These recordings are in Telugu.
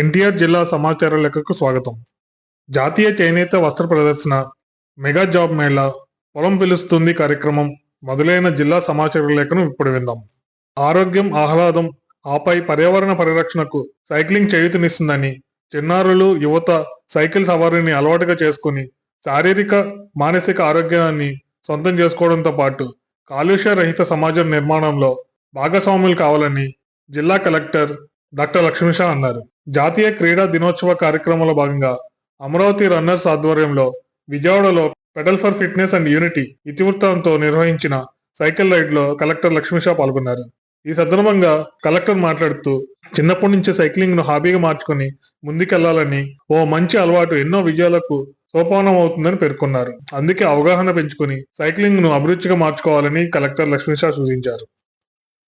ఎన్టీఆర్ జిల్లా సమాచార లేఖకు స్వాగతం. జాతీయ చేనేత వస్త్ర ప్రదర్శన మెగా జాబ్ మేళా పొలం పిలుస్తుంది కార్యక్రమం మొదలైన జిల్లా సమాచార లేఖను ఇప్పుడు విందాం. ఆరోగ్యం ఆహ్లాదం ఆపై పర్యావరణ పరిరక్షణకు సైక్లింగ్ చేయుతనిస్తుందని చిన్నారులు యువత సైకిల్ సవారీని అలవాటుగా చేసుకుని శారీరక మానసిక ఆరోగ్యాన్ని సొంతం చేసుకోవడంతో పాటు కాలుష్య రహిత సమాజం నిర్మాణంలో భాగస్వాములు కావాలని జిల్లా కలెక్టర్ డాక్టర్ లక్ష్మీషా అన్నారు. జాతీయ క్రీడా దినోత్సవ కార్యక్రమంలో భాగంగా అమరావతి రన్నర్స్ ఆధ్వర్యంలో విజయవాడలో pedal for fitness and unity ఇతివృత్తంతో నిర్వహించిన సైకిల్ రైడ్లో కలెక్టర్ లక్ష్మీషా పాల్గొన్నారు. ఈ సందర్భంగా కలెక్టర్ మాట్లాడుతూ చిన్నప్పటి నుంచి సైక్లింగ్ను హాబీగా మార్చుకుని ముందుకెళ్ళాలని ఓ మంచి అలవాటు ఎన్నో విజయాలకు సోపానం అవుతుందని పేర్కొన్నారు. అందుకే అవగాహన పెంచుకుని సైక్లింగ్ను అభిరుచిగా మార్చుకోవాలని కలెక్టర్ లక్ష్మీషా సూచించారు.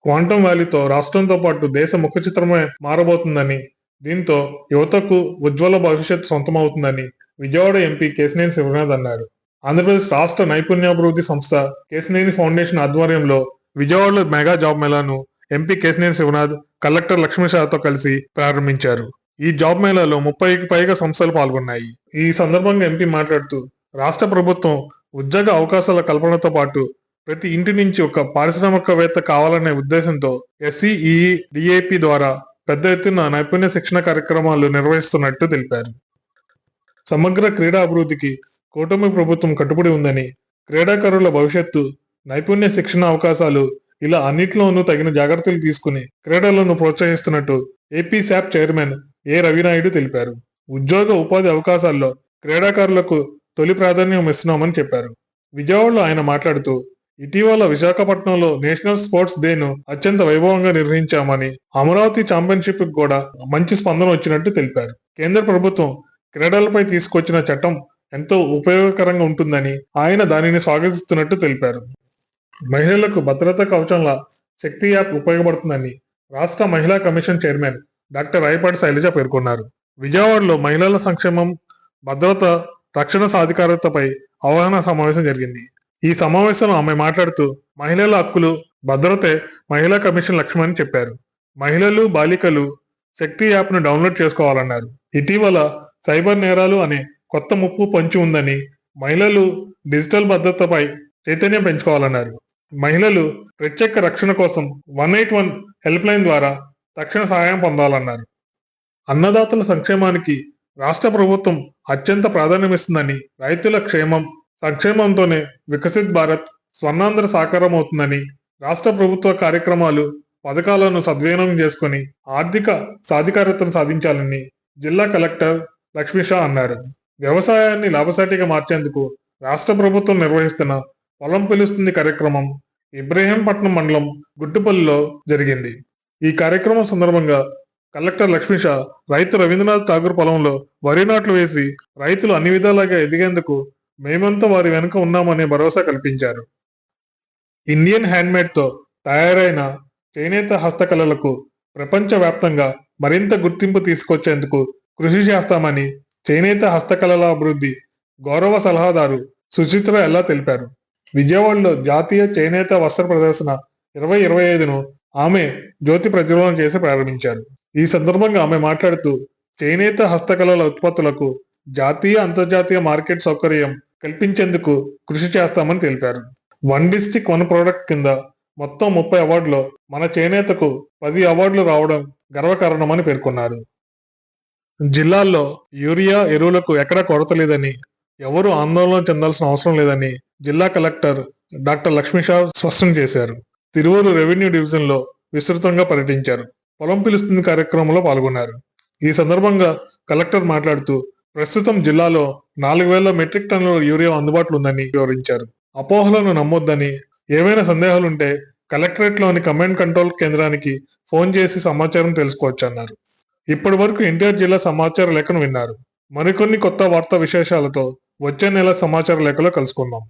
క్వాంటమ్ వ్యాలీతో రాష్ట్రంతో పాటు దేశ ముఖ చిత్రమే మారబోతుందని దీంతో యువతకు ఉజ్వల భవిష్యత్తు సొంతమవుతుందని విజయవాడ ఎంపీ కేసినేని శివనాథ్ అన్నారు. ఆంధ్రప్రదేశ్ రాష్ట్ర నైపుణ్యాభివృద్ధి సంస్థ కేసినేని ఫౌండేషన్ ఆధ్వర్యంలో విజయవాడలో మెగా జాబ్ మేళాను ఎంపీ కేసినేని శివనాథ్ కలెక్టర్ లక్ష్మీషాతో కలిసి ప్రారంభించారు. ఈ జాబ్ మేళాలో ముప్పైకి పైగా సంస్థలు పాల్గొన్నాయి. ఈ సందర్భంగా ఎంపీ మాట్లాడుతూ రాష్ట్ర ప్రభుత్వం ఉద్యోగ అవకాశాల కల్పనతో పాటు ప్రతి ఇంటి నుంచి ఒక పారిశ్రామికవేత్త కావాలనే ఉద్దేశంతో ఎస్సీఈ డిఏపి ద్వారా పెద్ద ఎత్తున నైపుణ్య శిక్షణ కార్యక్రమాలు నిర్వహిస్తున్నట్టు తెలిపారు. సమగ్ర క్రీడా అభివృద్ధికి కూటమి ప్రభుత్వం కట్టుబడి ఉందని క్రీడాకారుల భవిష్యత్తు నైపుణ్య శిక్షణ అవకాశాలు ఇలా అన్నిట్లోనూ తగిన జాగ్రత్తలు తీసుకుని క్రీడలను ప్రోత్సహిస్తున్నట్టు AP SAAP chairman A Ravi Naidu తెలిపారు. ఉద్యోగ ఉపాధి అవకాశాల్లో క్రీడాకారులకు తొలి ప్రాధాన్యం ఇస్తున్నామని చెప్పారు. విజయవాడలో ఆయన మాట్లాడుతూ ఇటీవల విశాఖపట్నంలో నేషనల్ స్పోర్ట్స్ డేను అత్యంత వైభవంగా నిర్వహించామని అమరావతి ఛాంపియన్షిప్ కూడా మంచి స్పందన వచ్చినట్టు తెలిపారు. కేంద్ర ప్రభుత్వం క్రీడలపై తీసుకొచ్చిన చట్టం ఎంతో ఉపయోగకరంగా ఉంటుందని ఆయన దానిని స్వాగతిస్తున్నట్టు తెలిపారు. మహిళలకు భద్రతా కవచంలా శక్తి యాప్ ఉపయోగపడుతుందని రాష్ట్ర మహిళా commission chairman doctor Rayapati Sailaja పేర్కొన్నారు. విజయవాడలో మహిళల సంక్షేమం భద్రత రక్షణ సాధికారతపై అవగాహన సమావేశం జరిగింది. ఈ సమావేశంలో ఆమె మాట్లాడుతూ మహిళల హక్కులు భద్రతే మహిళా కమిషన్ లక్ష్యమని చెప్పారు. మహిళలు బాలికలు శక్తి యాప్ను డౌన్లోడ్ చేసుకోవాలన్నారు. ఇటీవల సైబర్ నేరాలు అనే కొత్త ముప్పు పంచి ఉందని మహిళలు డిజిటల్ భద్రతపై చైతన్యం పెంచుకోవాలన్నారు. మహిళలు ప్రత్యేక రక్షణ కోసం one eight one helpline ద్వారా తక్షణ సహాయం పొందాలన్నారు. అన్నదాతల సంక్షేమానికి రాష్ట్ర ప్రభుత్వం అత్యంత ప్రాధాన్యమిస్తుందని రైతుల క్షేమం సంక్షేమంతోనే వికసిత్ భారత్ స్వర్ణాంధ్ర సాకారం అవుతుందని రాష్ట్ర ప్రభుత్వ కార్యక్రమాలు పథకాలను సద్వినియోగం చేసుకుని ఆర్థిక సాధికారతను సాధించాలని జిల్లా కలెక్టర్ లక్ష్మీషా అన్నారు. వ్యవసాయాన్ని లాభసాటిగా మార్చేందుకు రాష్ట్ర ప్రభుత్వం నిర్వహిస్తున్న పొలం పిలుస్తుంది కార్యక్రమం ఇబ్రహీంపట్నం మండలం గుట్టుపల్లిలో జరిగింది. ఈ కార్యక్రమం సందర్భంగా కలెక్టర్ లక్ష్మీషా రైతు రవీంద్రనాథ్ ఠాగూర్ పొలంలో వరి నాట్లు వేసి రైతులు అన్ని విధాలుగా ఎదిగేందుకు మేమంతా వారి వెనుక ఉన్నామనే భరోసా కల్పించారు. ఇండియన్ హ్యాండ్మేడ్తో తయారైన చేనేత హస్తకళలకు ప్రపంచవ్యాప్తంగా మరింత గుర్తింపు తీసుకొచ్చేందుకు కృషి చేస్తామని చేనేత హస్తకళల అభివృద్ధి గౌరవ సలహాదారు సుచిత్ర ఎలా తెలిపారు. విజయవాడలో జాతీయ చేనేత వస్త్ర ప్రదర్శన ఇరవై ఇరవై ఐదును ఆమె జ్యోతి ప్రజ్వలన చేసి ప్రారంభించారు. ఈ సందర్భంగా ఆమె మాట్లాడుతూ చేనేత హస్తకళల ఉత్పత్తులకు జాతీయ అంతర్జాతీయ మార్కెట్ సౌకర్యం కల్పించేందుకు కృషి చేస్తామని తెలిపారు. వన్ డిస్టిక్ వన్ ప్రోడక్ట్ కింద మొత్తం ముప్పై అవార్డులో మన చేనేతకు పది అవార్డులు రావడం గర్వకారణమని పేర్కొన్నారు. జిల్లాల్లో యూరియా ఎరువులకు ఎక్కడా కొరత లేదని ఎవరు ఆందోళన చెందాల్సిన అవసరం లేదని జిల్లా కలెక్టర్ డాక్టర్ లక్ష్మీషా స్పష్టం చేశారు. తిరువూరు రెవెన్యూ డివిజన్లో విస్తృతంగా పర్యటించారు. పొలం పిలుస్తుంది కార్యక్రమంలో పాల్గొన్నారు. ఈ సందర్భంగా కలెక్టర్ మాట్లాడుతూ ప్రస్తుతం జిల్లాలో నాలుగు వేల మెట్రిక్ టన్నుల యూరియా అందుబాటులో ఉందని వివరించారు. అపోహలను నమ్మొద్దని ఏవైనా సందేహాలుంటే కలెక్టరేట్లోని కమాండ్ కంట్రోల్ కేంద్రానికి ఫోన్ చేసి సమాచారం తెలుసుకోవచ్చు అన్నారు ఇప్పటి వరకు ఎన్టీఆర్ జిల్లా సమాచార లేఖను విన్నారు. మరికొన్ని కొత్త వార్తా విశేషాలతో వచ్చే నెల సమాచార లేఖలో కలుసుకుందాం.